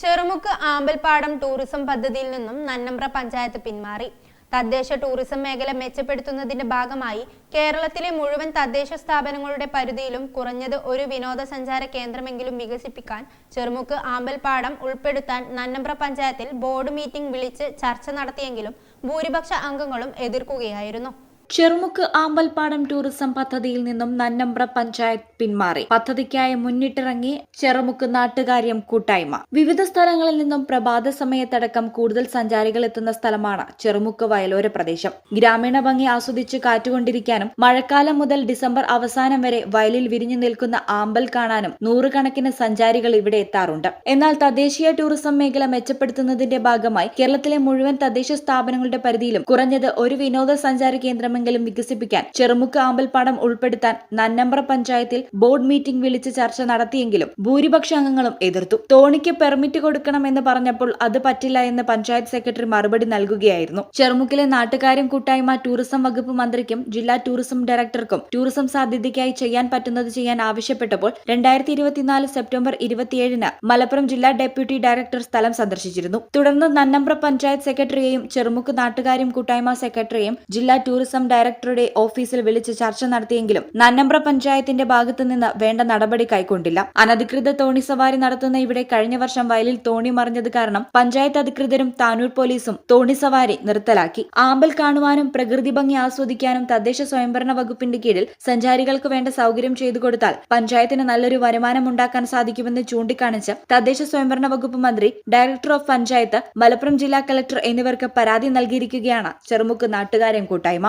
Cherumukku ആമ്പൽപ്പാടം tourism പദ്ധതിയിൽ നിന്നും നന്നമ്പ്ര പഞ്ചായത്ത് പിന്മാറി. തദ്ദേശ ടൂറിസം മേഖല മെച്ചപ്പെടുത്തുന്നതിന്റെ ഭാഗമായി കേരളത്തിലെ മുഴുവൻ തദ്ദേശ സ്ഥാപനങ്ങളുടെ പരിധിയിലും കുറഞ്ഞത് ഒരു വിനോദസഞ്ചാര കേന്ദ്രമെങ്കിലും വികസിപ്പിക്കാൻ ചെറുമുക്ക് ആമ്പൽപ്പാടം ഉൾപ്പെടുത്താൻ നന്നമ്പ്ര പഞ്ചായത്തിൽ ബോർഡ് മീറ്റിംഗ് വിളിച്ച് ചർച്ച നടത്തിയെങ്കിലും ഭൂരിപക്ഷ അംഗങ്ങളും എതിർക്കുകയായിരുന്നു. ചെറുമുക്ക് ആമ്പൽപ്പാടം ടൂറിസം പദ്ധതിയിൽ നിന്നും നന്നമ്പ്ര പഞ്ചായത്ത് പിന്മാറി. പദ്ധതിക്കായി മുന്നിട്ടിറങ്ങി ചെറുമുക്ക് നാട്ടുകാര്യം കൂട്ടായ്മ. വിവിധ സ്ഥലങ്ങളിൽ നിന്നും പ്രഭാത സമയത്തടക്കം കൂടുതൽ സഞ്ചാരികൾ എത്തുന്ന സ്ഥലമാണ് ചെറുമുക്ക് വയലോര പ്രദേശം. ഗ്രാമീണ ഭംഗി ആസ്വദിച്ച് കാറ്റുകൊണ്ടിരിക്കാനും മഴക്കാലം മുതൽ ഡിസംബർ അവസാനം വരെ വയലിൽ വിരിഞ്ഞു നിൽക്കുന്ന ആമ്പൽ കാണാനും നൂറുകണക്കിന് സഞ്ചാരികൾ ഇവിടെ എത്താറുണ്ട്. എന്നാൽ തദ്ദേശീയ ടൂറിസം മേഖല മെച്ചപ്പെടുത്തുന്നതിന്റെ ഭാഗമായി കേരളത്തിലെ മുഴുവൻ തദ്ദേശ സ്ഥാപനങ്ങളുടെ പരിധിയിലും കുറഞ്ഞത് ഒരു വിനോദസഞ്ചാര കേന്ദ്രമെങ്കിലും വികസിപ്പിക്കാൻ ചെറുമുക്ക് ആമ്പൽപ്പാടം ഉൾപ്പെടുത്താൻ നന്നമ്പ്ര പഞ്ചായത്തിൽ ബോർഡ് മീറ്റിംഗ് വിളിച്ച് ചർച്ച നടത്തിയെങ്കിലും ഭൂരിപക്ഷ അംഗങ്ങളും എതിർത്തു. തോണിക്ക് പെർമിറ്റ് കൊടുക്കണമെന്ന് പറഞ്ഞപ്പോൾ അത് പറ്റില്ല എന്ന് പഞ്ചായത്ത് സെക്രട്ടറി മറുപടി നൽകുകയായിരുന്നു. ചെറുമുക്കിലെ നാട്ടുകാരും കൂട്ടായ്മ ടൂറിസം വകുപ്പ് മന്ത്രിക്കും ജില്ലാ ടൂറിസം ഡയറക്ടർക്കും ടൂറിസം സാധ്യതയ്ക്കായി ചെയ്യാൻ പറ്റുന്നത് ചെയ്യാൻ ആവശ്യപ്പെട്ടപ്പോൾ രണ്ടായിരത്തി ഇരുപത്തിനാല് സെപ്റ്റംബർ ഇരുപത്തിയേഴിന് മലപ്പുറം ജില്ലാ ഡെപ്യൂട്ടി ഡയറക്ടർ സ്ഥലം സന്ദർശിച്ചിരുന്നു. തുടർന്ന് നന്നമ്പ്ര പഞ്ചായത്ത് സെക്രട്ടറിയെയും ചെറുമുക്ക് നാട്ടുകാരും കൂട്ടായ്മ സെക്രട്ടറിയെയും ജില്ലാ ടൂറിസം ഡയറക്ടറുടെ ഓഫീസിൽ വിളിച്ച് ചർച്ച നടത്തിയെങ്കിലും നന്നമ്പ്ര പഞ്ചായത്തിന്റെ ഭാഗത്തു നിന്ന് വേണ്ട നടപടി കൈക്കൊണ്ടില്ല. അനധികൃത തോണി സവാരി നടത്തുന്ന ഇവിടെ കഴിഞ്ഞ വർഷം വയലിൽ തോണി മറിഞ്ഞത് കാരണം പഞ്ചായത്ത് അധികൃതരും താനൂർ പോലീസും തോണി സവാരി നിർത്തലാക്കി. ആമ്പൽ കാണുവാനും പ്രകൃതി ഭംഗി ആസ്വദിക്കാനും തദ്ദേശ സ്വയംഭരണ വകുപ്പിന്റെ കീഴിൽ സഞ്ചാരികൾക്ക് വേണ്ട സൗകര്യം ചെയ്തു കൊടുത്താൽ പഞ്ചായത്തിന് നല്ലൊരു വരുമാനം ഉണ്ടാക്കാൻ സാധിക്കുമെന്ന് ചൂണ്ടിക്കാണിച്ച് തദ്ദേശ സ്വയംഭരണ വകുപ്പ് മന്ത്രി ഡയറക്ടർ ഓഫ് പഞ്ചായത്ത് മലപ്പുറം ജില്ലാ കളക്ടർ എന്നിവർക്ക് പരാതി നൽകിയിരിക്കുകയാണ് ചെറുമുക്ക് നാട്ടുകാരൻ കൂട്ടായ്മ.